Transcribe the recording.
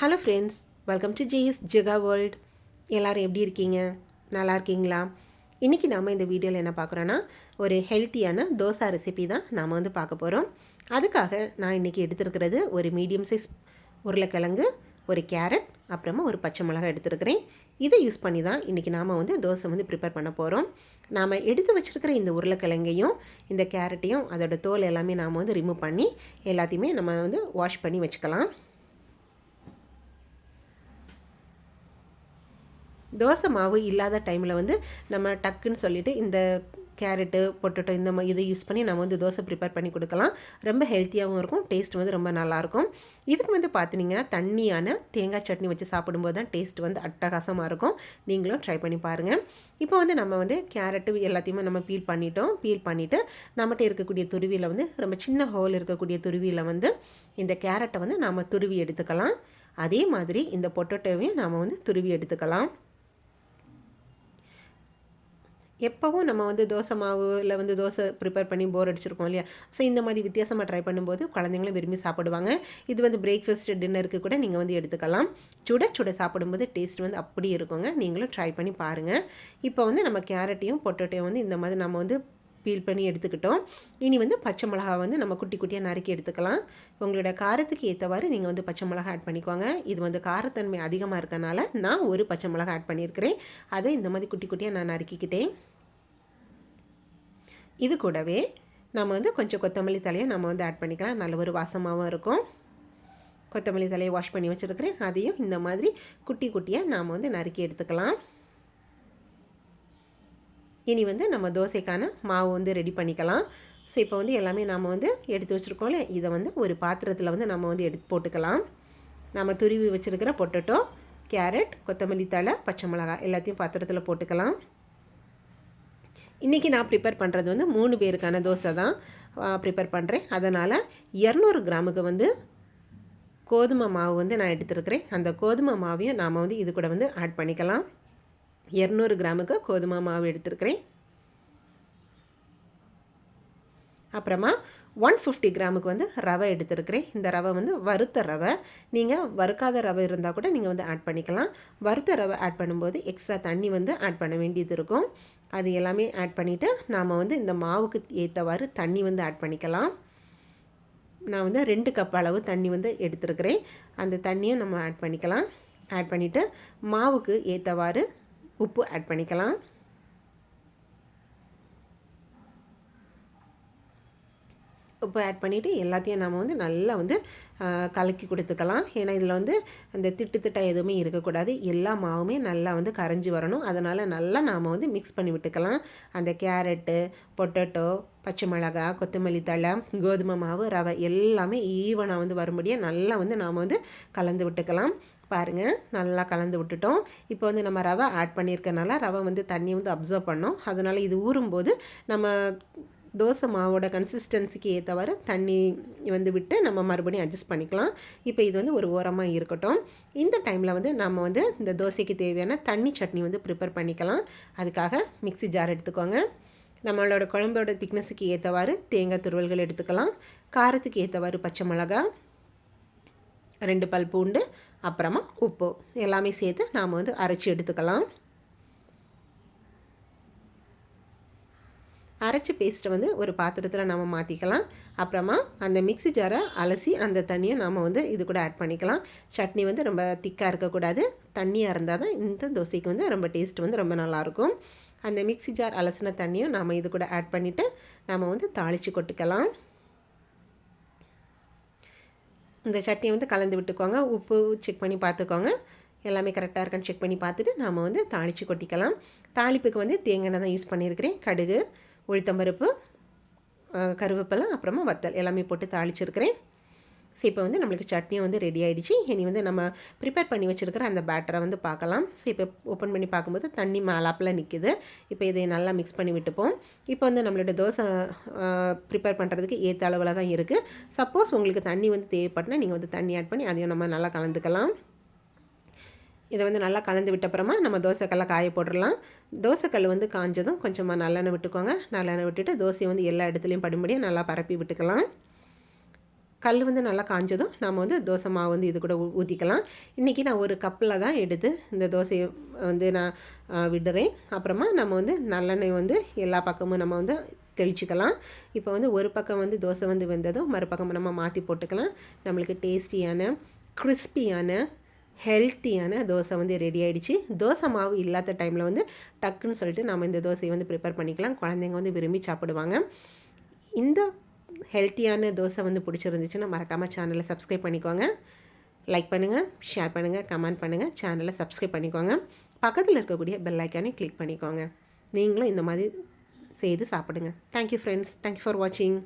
Hello friends welcome to JS Jega world எல்லோரும் எப்படி இருக்கீங்க? நல்லா இருக்கீங்களா? இன்றைக்கி நாம் இந்த வீடியோவில் என்ன பார்க்குறோன்னா ஒரு ஹெல்த்தியான தோசை ரெசிபி தான் நாம் வந்து பார்க்க போகிறோம் அதுக்காக நான் இன்றைக்கி எடுத்துருக்கிறது ஒரு மீடியம் சைஸ் உருளைக்கிழங்கு ஒரு கேரட் அப்புறமா ஒரு பச்சை மிளகாய் எடுத்துருக்கிறேன். இதை யூஸ் பண்ணி தான் இன்றைக்கி நாம் வந்து தோசை வந்து ப்ரிப்பேர் பண்ண போகிறோம் நாம் எடுத்து வச்சுருக்கிற இந்த உருளைக்கிழங்கையும் இந்த கேரட்டையும் அதோட தோல் எல்லாமே நாம் வந்து ரிமூவ் பண்ணி எல்லாத்தையுமே நம்ம வந்து வாஷ் பண்ணி வச்சுக்கலாம். தோசை மாவு இல்லாத டைமில் வந்து நம்ம டக்குன்னு சொல்லிவிட்டு இந்த கேரட்டு பொட்டட்டோ இந்த மாதிரி இதை யூஸ் பண்ணி நம்ம வந்து தோசை ப்ரிப்பேர் பண்ணி கொடுக்கலாம். ரொம்ப ஹெல்த்தியாகவும் இருக்கும். டேஸ்ட் வந்து ரொம்ப நல்லாயிருக்கும். இதுக்கு வந்து பார்த்தீங்கன்னா தண்ணியான தேங்காய் சட்னி வச்சு சாப்பிடும்போது தான் டேஸ்ட் வந்து அட்டகாசமாக இருக்கும். நீங்களும் ட்ரை பண்ணி பாருங்கள் இப்போ வந்து நம்ம வந்து கேரட்டு எல்லாத்தையுமே நம்ம பீல் பண்ணிட்டோம். பீல் பண்ணிவிட்டு நம்மகிட்ட இருக்கக்கூடிய துருவியில் வந்து ரொம்ப சின்ன ஹோல் இருக்கக்கூடிய துருவியில் வந்து இந்த கேரட்டை வந்து நாம் துருவி எடுத்துக்கலாம். அதே மாதிரி இந்த பொட்டோட்டோவையும் நாம் வந்து துருவி எடுத்துக்கலாம். எப்போவும் நம்ம வந்து தோசை மாவில் வந்து தோசை ப்ரிப்பேர் பண்ணி போர் அடிச்சிருக்கோம் இல்லையா? ஸோ இந்த மாதிரி வித்தியாசமாக ட்ரை பண்ணும்போது குழந்தைங்களும் விரும்பி சாப்பிடுவாங்க. இது வந்து பிரேக்ஃபாஸ்ட் டின்னருக்கு கூட நீங்கள் வந்து எடுத்துக்கலாம். சுட சுட சாப்பிடும்போது டேஸ்ட் வந்து அப்படி இருக்குங்க. நீங்களும் ட்ரை பண்ணி பாருங்கள் இப்போ வந்து நம்ம கேரட்டையும் பொட்டோட்டையும் வந்து இந்த மாதிரி நம்ம வந்து பீல் பண்ணி எடுத்துக்கிட்டோம். இனி வந்து பச்சை மிளகா வந்து நம்ம குட்டி குட்டியாக நறுக்கி எடுத்துக்கலாம். உங்களோட காரத்துக்கு ஏற்றவாறு நீங்கள் வந்து பச்சை மிளகா ஆட் பண்ணிக்கோங்க. இது வந்து காரத்தன்மை அதிகமாக இருக்கனால நான் ஒரு பச்சை மிளகா ஆட் பண்ணியிருக்கிறேன். அதை இந்த மாதிரி குட்டி குட்டியாக நான் நறுக்கிக்கிட்டேன். இது கூடவே நம்ம வந்து கொஞ்சம் கொத்தமல்லி தலையை நம்ம வந்து ஆட் பண்ணிக்கலாம். நல்ல ஒரு வாசமாகவும் இருக்கும். கொத்தமல்லி தலையை வாஷ் பண்ணி வச்சுருக்கிறேன். அதையும் இந்த மாதிரி குட்டி குட்டியாக நாம் வந்து நறுக்கி எடுத்துக்கலாம். இனி வந்து நம்ம தோசைக்கான மாவு வந்து ரெடி பண்ணிக்கலாம். ஸோ இப்போ வந்து எல்லாமே நம்ம வந்து எடுத்து வச்சுருக்கோம்ல. இதை வந்து ஒரு பாத்திரத்தில் வந்து நம்ம வந்து எடுத்து போட்டுக்கலாம். நம்ம துருவி வச்சுருக்கிற பொட்டட்டோ கேரட் கொத்தமல்லி தலை பச்சை மிளகாய் எல்லாத்தையும் பாத்திரத்தில் போட்டுக்கலாம். இன்றைக்கி நான் ப்ரிப்பேர் பண்ணுறது வந்து மூணு பேருக்கான தோசை தான் ப்ரிப்பேர் பண்ணுறேன் அதனால் இரநூறு கிராமுக்கு வந்து கோதுமை மாவு வந்து நான் எடுத்துருக்கிறேன். அந்த கோதுமை மாவையும் நாம் வந்து இது கூட வந்து ஆட் பண்ணிக்கலாம். இரநூறு கிராமுக்கு கோதுமை மாவு எடுத்துருக்கிறேன். அப்புறமா ஒன் ஃபிஃப்டி கிராமுக்கு வந்து ரவை எடுத்துருக்கிறேன். இந்த ரவை வந்து வறுத்த ரவை. நீங்கள் வறுக்காத ரவை இருந்தால் கூட நீங்கள் வந்து ஆட் பண்ணிக்கலாம். வறுத்த ரவை ஆட் பண்ணும்போது எக்ஸ்ட்ரா தண்ணி வந்து ஆட் பண்ண வேண்டியது இருக்கும். அது எல்லாமே ஆட் பண்ணிவிட்டு நாம் வந்து இந்த மாவுக்கு ஏற்றவாறு தண்ணி வந்து ஆட் பண்ணிக்கலாம். நான் வந்து ரெண்டு கப் அளவு தண்ணி வந்து எடுத்துருக்கிறேன். அந்த தண்ணியும் நம்ம ஆட் பண்ணிக்கலாம். ஆட் பண்ணிவிட்டு மாவுக்கு ஏற்றவாறு உப்பு ஆட் பண்ணிக்கலாம். உப்பு ஆட் பண்ணிவிட்டு எல்லாத்தையும் நம்ம வந்து நல்லா வந்து கலக்கி கொடுத்துக்கலாம். ஏன்னா இதில் வந்து அந்த திட்டு திட்டாக எதுவுமே இருக்கக்கூடாது. எல்லா மாவுமே நல்லா வந்து கரைஞ்சி வரணும். அதனால் நல்லா நாம் வந்து மிக்ஸ் பண்ணி விட்டுக்கலாம். அந்த கேரட்டு பொட்டேட்டோ பச்சை மிளகா கொத்தமல்லி தழை கோதுமை மாவு ரவை எல்லாமே ஈவனாக வந்து வரும்படியாக நல்லா வந்து நாம் வந்து கலந்து விட்டுக்கலாம். பாருங்கள் நல்லா கலந்து விட்டுட்டோம். இப்போ வந்து நம்ம ரவை ஆட் பண்ணியிருக்கனால ரவை வந்து தண்ணி வந்து அப்சர்வ் பண்ணோம். அதனால் இது ஊறும்போது நம்ம தோசை மாவோட கன்சிஸ்டன்சிக்கு ஏற்றவாறு தண்ணி வந்து விட்டு நம்ம மறுபடியும் அட்ஜஸ்ட் பண்ணிக்கலாம். இப்போ இது வந்து ஒரு ஓரமாக இருக்கட்டும். இந்த டைமில் வந்து நம்ம வந்து இந்த தோசைக்கு தேவையான தண்ணி சட்னி வந்து ப்ரிப்பேர் பண்ணிக்கலாம். அதுக்காக மிக்சி ஜார் எடுத்துக்கோங்க. நம்மளோட குழம்போட திக்னஸுக்கு ஏற்றவாறு தேங்காய் துருவல்கள் எடுத்துக்கலாம். காரத்துக்கு ஏற்றவாறு பச்சை மிளகா ரெண்டு பல் பூண்டு அப்புறமா உப்பு. எல்லாமே சேர்த்து நாம் வந்து அரைச்சி எடுத்துக்கலாம். அரைச்சி பேஸ்ட்டை வந்து ஒரு பாத்திரத்தில் நம்ம மாற்றிக்கலாம் அப்புறமா அந்த மிக்சி ஜாரை அலசி அந்த தண்ணியை நாம் வந்து இது கூட ஆட் பண்ணிக்கலாம். சட்னி வந்து ரொம்ப திக்காக இருக்கக்கூடாது. தண்ணியாக இருந்தால் தான் இந்த தோசைக்கு வந்து ரொம்ப டேஸ்ட் வந்து ரொம்ப நல்லாயிருக்கும். அந்த மிக்சி ஜார் அலசின தண்ணியும் நாம் இது கூட ஆட் பண்ணிவிட்டு நம்ம வந்து தாளித்து கொட்டிக்கலாம். இந்த சட்னியை வந்து கலந்து விட்டுக்கோங்க. உப்பு செக் பண்ணி பார்த்துக்கோங்க எல்லாமே கரெக்டாக இருக்கான்னு செக் பண்ணி பார்த்துட்டு நாம் வந்து தாளித்து கொட்டிக்கலாம். தாளிப்புக்கு வந்து தேங்காய் தான் யூஸ் பண்ணியிருக்கிறேன். கடுகு உளுத்தம்பருப்பு கருவேப்பிலை அப்புறமா வத்தல் எல்லாமே போட்டு தாளிச்சிருக்கிறேன். ஸோ இப்போ வந்து நம்மளுக்கு சட்னியும் வந்து ரெடி ஆகிடுச்சு இனி வந்து நம்ம ப்ரிப்பேர் பண்ணி வச்சுருக்கிற அந்த பேட்டரை வந்து பார்க்கலாம். ஸோ இப்போ ஓப்பன் பண்ணி பார்க்கும்போது தண்ணி மேலாப்பில் நிற்கிது இப்போ இதை நல்லா மிக்ஸ் பண்ணி விட்டுப்போம். இப்போ வந்து நம்மளோட தோசை ப்ரிப்பேர் பண்ணுறதுக்கு ஏற்ற அளவில் தான் இருக்குது சப்போஸ் உங்களுக்கு தண்ணி வந்து தேவைப்பட்டுனா நீங்கள் வந்து தண்ணி ஆட் பண்ணி அதையும் நம்ம நல்லா கலந்துக்கலாம். இதை வந்து நல்லா கலந்து விட்டப்புறமா நம்ம தோசைக்கல்லை காய போட்டுடலாம். தோசைக்கல் வந்து காஞ்சதும் கொஞ்சமாக நல்லெண்ணெய் விட்டுக்கோங்க. நல்லெண்ணெய் விட்டுட்டு தோசையை வந்து எல்லா இடத்துலையும் படும்படியாக நல்லா பரப்பி விட்டுக்கலாம். கல் வந்து நல்லா காஞ்சதும் நம்ம வந்து தோசை மாவு வந்து இது கூட ஊ- ஊற்றிக்கலாம் இன்றைக்கி நான் ஒரு கப்பில் தான் எடுத்து இந்த தோசையை வந்து நான் விடுறேன். அப்புறமா நம்ம வந்து நல்லெண்ணெய் வந்து எல்லா பக்கமும் நம்ம வந்து தெளிச்சிக்கலாம். இப்போ வந்து ஒரு பக்கம் வந்து தோசை வந்து வெந்ததும் மறுபக்கம் நம்ம மாற்றி போட்டுக்கலாம். நம்மளுக்கு டேஸ்டியான கிறிஸ்பியான ஹெல்த்தியான தோசை வந்து ரெடி ஆகிடுச்சு தோசை மாவு இல்லாத டைமில் வந்து டக்குன்னு சொல்லிட்டு நம்ம இந்த தோசையை வந்து ப்ரிப்பேர் பண்ணிக்கலாம். குழந்தைங்க வந்து விரும்பி சாப்பிடுவாங்க. இந்த ஹெல்த்தியான தோசை வந்து பிடிச்சிருந்துச்சுன்னா மறக்காமல் சேனலை சப்ஸ்கிரைப் பண்ணிக்கோங்க. லைக் பண்ணுங்கள் ஷேர் பண்ணுங்கள் கமெண்ட் பண்ணுங்கள் சேனலை சப்ஸ்கிரைப் பண்ணிக்கோங்க. பக்கத்தில் இருக்கக்கூடிய பெல் ஐக்கானே கிளிக் பண்ணிக்கோங்க. நீங்களும் இந்த மாதிரி செய்து சாப்பிடுங்க. தேங்க்யூ ஃப்ரெண்ட்ஸ் தேங்க்யூ ஃபார் வாட்சிங்